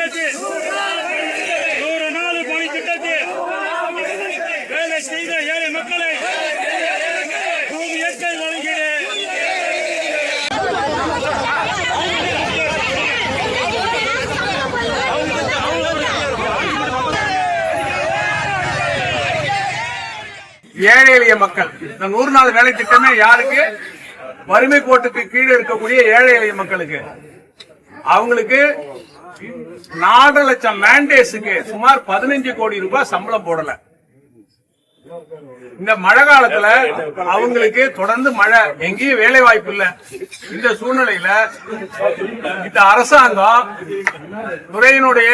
திட்டத்து. நாள் பணி திட்டத்து. வேலை செய்த ஏழை மக்களை ஏழை எளிய மக்கள். இந்த நூறு நாள் வேலை திட்டமே யாருக்கு? வறுமை கோட்டுக்கு கீழே இருக்கக்கூடிய ஏழை எளிய மக்களுக்கு. அவங்களுக்கு நாலரை லட்சம் மேண்டேஸுக்கு சுமார் பதினஞ்சு கோடி ரூபாய் சம்பளம் போடல. இந்த மழை காலத்துல அவங்களுக்கு தொடர்ந்து மழை. எங்கேயும் வேலை வாய்ப்பு இல்ல. இந்த சூழ்நிலையில இந்த அரசாங்கம் துறையினுடைய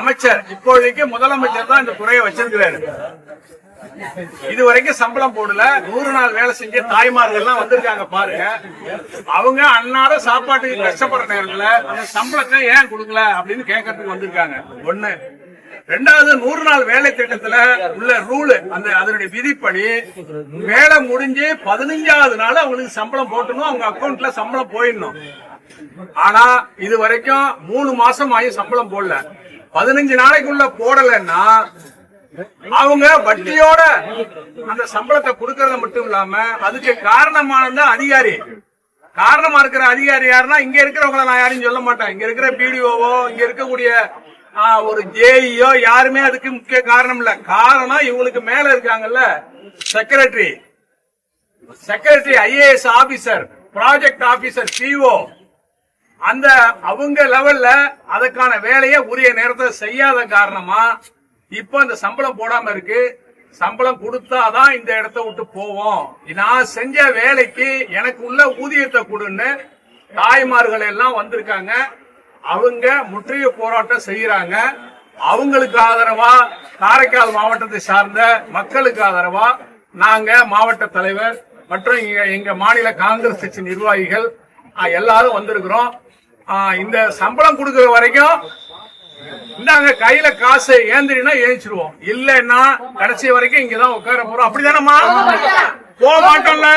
அமைச்சர் இப்போதைக்கு முதலமைச்சர் தான் இந்த துறையை வச்சிருக்கிறாரு. இது வரைக்கும் சம்பளம் போடல. நூறு நாள் வேலை செஞ்ச தாய்மார்கள் எல்லாம் வந்திருக்காங்க பாருங்க. அவங்க அன்னாட சாப்பாட்டுக்கு கஷ்டப்படுற நேரத்துல அந்த சம்பளத்தை ஏன் கொடுக்கல அப்படின்னு கேட்கறதுக்கு வந்திருக்காங்க. ஒண்ணு. ரெண்டாவது நூறு நாள் வேலை திட்டத்துல உள்ள ரூல் அந்த அதனுடைய விதிப்படி வேலை முடிஞ்சு பதினஞ்சாவது நாள் அவங்களுக்கு சம்பளம் போட்டணும். அவங்க அக்கவுண்ட்ல சம்பளம் போயிடணும். ஆனா இது வரைக்கும் மூணு மாசம் ஆகி சம்பளம் போடல. பதினஞ்சு நாளைக்குள்ள போடலைன்னா அவங்க வட்டியோட அந்த சம்பளத்தை கொடுக்கறது மட்டும் இல்லாம அதுக்கு காரணமானது அதிகாரி. காரணமா இருக்கிற அதிகாரி யாருன்னா இங்க இருக்கிறவங்கள நான் யாரையும் சொல்ல மாட்டேன். இங்க இருக்கிற பிடிஓவோ இங்க இருக்கக்கூடிய ஒரு ஜேஇயோ யாருமே அதுக்கு முக்கிய காரணம் இல்ல. காரணம் இவங்களுக்கு மேல இருக்காங்கல்ல secretary secretary IAS officer project officer CO அந்த அவங்க லெவல்ல அதுக்கான வேலையை உரிய நேரத்தை செய்யாத காரணமா இப்ப அந்த சம்பளம் போடாம இருக்கு. சம்பளம் கொடுத்தாதான் இந்த இடத்த விட்டு போவோம். நான் செஞ்ச வேலைக்கு எனக்கு உள்ள ஊதியத்தை கொடுன்னு தாய்மார்கள் எல்லாம் வந்திருக்காங்க. அவங்க முற்றிய போராட்டம் செய்யறாங்க. அவங்களுக்கு ஆதரவா காரைக்கால் மாவட்டத்தை சார்ந்த மக்களுக்கு ஆதரவா நாங்க மாவட்ட தலைவர் மற்றும் எங்க மாநில காங்கிரஸ் கட்சி நிர்வாகிகள் எல்லாரும் வந்திருக்கிறோம். இந்த சம்பளம் கொடுக்கிற வரைக்கும் இந்தாங்க கையில காசு ஏந்திரினா ஏந்திச்சிருவோம் இல்லைன்னா கடைசி வரைக்கும் இங்கதான் உட்கார போறோம். அப்படிதானம்மா? போக மாட்டோம்ல?